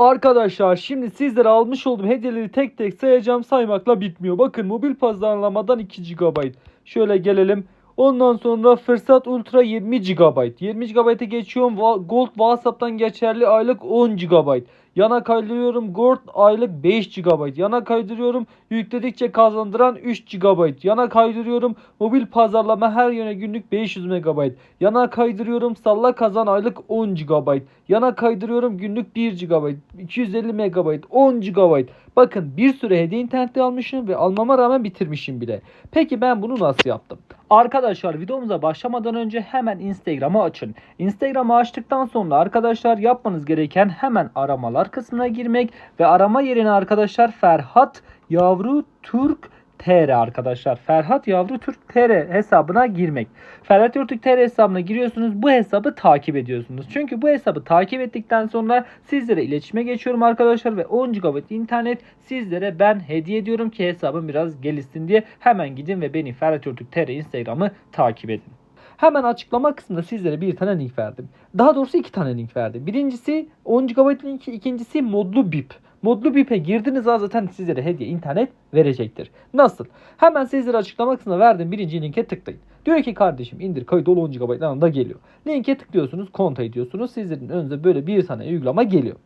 Arkadaşlar şimdi sizlere almış olduğum hediyeleri tek tek sayacağım saymakla bitmiyor. Bakın mobil pazarlamadan 2 GB. Şöyle gelelim. Ondan sonra fırsat ultra 20 GB. 20 GB'e geçiyorum. Gold WhatsApp'tan geçerli aylık 10 GB. Yana kaydırıyorum Gold aylık 5 GB. Yana kaydırıyorum yükledikçe kazandıran 3 GB. Yana kaydırıyorum mobil pazarlama her yöne günlük 500 MB. Yana kaydırıyorum salla kazan aylık 10 GB. Yana kaydırıyorum günlük 1 GB. 250 MB 10 GB. Bakın bir sürü hediye internette almışım ve almama rağmen bitirmişim bile. Peki ben bunu nasıl yaptım? Arkadaşlar videomuza başlamadan önce hemen Instagram'ı açın. Instagram'ı açtıktan sonra arkadaşlar yapmanız gereken hemen aramalar kısmına girmek ve arama yerine arkadaşlar Ferhat Yavru Türk TR arkadaşlar. Ferhat Yavru Türk TR hesabına girmek. Ferhat Yavru Türk TR hesabına giriyorsunuz. Bu hesabı takip ediyorsunuz. Çünkü bu hesabı takip ettikten sonra sizlere iletişime geçiyorum arkadaşlar ve 10 GB internet sizlere ben hediye ediyorum ki hesabım biraz gelişsin diye. Hemen gidin ve beni Ferhat Türk TR Instagram'ı takip edin. Hemen açıklama kısmında sizlere bir tane link verdim. Daha doğrusu iki tane link verdim. Birincisi 10 GB linki, ikincisi modlu BIP. Modlu BIP'e girdiniz zaten sizlere hediye internet verecektir. Nasıl? Hemen sizlere açıklama kısmına verdim birinci linke tıklayın. Diyor ki kardeşim indir kayıt ol 10 GB anında geliyor. Linke tıklıyorsunuz konta ediyorsunuz. Sizlerin önünüze böyle bir tane uygulama geliyor.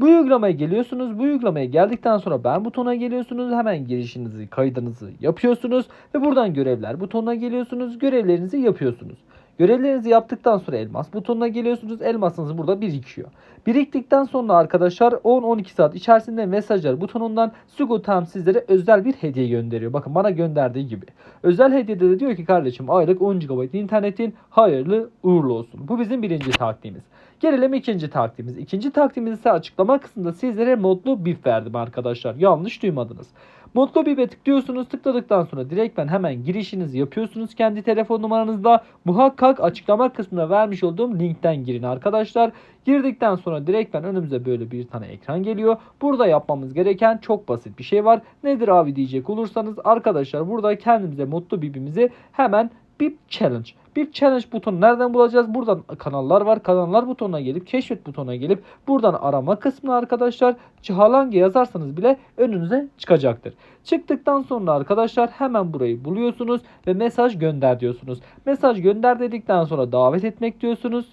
Bu uygulamaya geliyorsunuz. Bu uygulamaya geldikten sonra ben butona geliyorsunuz. Hemen girişinizi, kaydınızı yapıyorsunuz. Ve buradan görevler butonuna geliyorsunuz. Görevlerinizi yapıyorsunuz. Görevlerinizi yaptıktan sonra elmas butonuna geliyorsunuz. Elmasınız burada birikiyor. Biriktikten sonra arkadaşlar 10-12 saat içerisinde mesajlar butonundan Sugotam sizlere özel bir hediye gönderiyor. Bakın bana gönderdiği gibi. Özel hediyede de diyor ki kardeşim aylık 10 GB internetin hayırlı uğurlu olsun. Bu bizim birinci taktiğimiz. Gelelim ikinci taktiğimiz. İkinci taktiğimiz ise açıklama kısmında sizlere modlu bif verdim arkadaşlar. Yanlış duymadınız. Modlu bif'e tıklıyorsunuz. Tıkladıktan sonra direkt ben hemen girişinizi yapıyorsunuz kendi telefon numaranızda. Muhakkak açıklama kısmına vermiş olduğum linkten girin arkadaşlar. Girdikten sonra direkt ben önümüze böyle bir tane ekran geliyor. Burada yapmamız gereken çok basit bir şey var. Nedir abi diyecek olursanız arkadaşlar burada kendimize mutlu bibimizi hemen Bip Challenge. Bip Challenge butonu nereden bulacağız? Buradan kanallar var. Kanallar butonuna gelip keşfet butonuna gelip buradan arama kısmına arkadaşlar Cihalange yazarsanız bile önünüze çıkacaktır. Çıktıktan sonra arkadaşlar hemen burayı buluyorsunuz ve mesaj gönder diyorsunuz. Mesaj gönder dedikten sonra davet etmek diyorsunuz.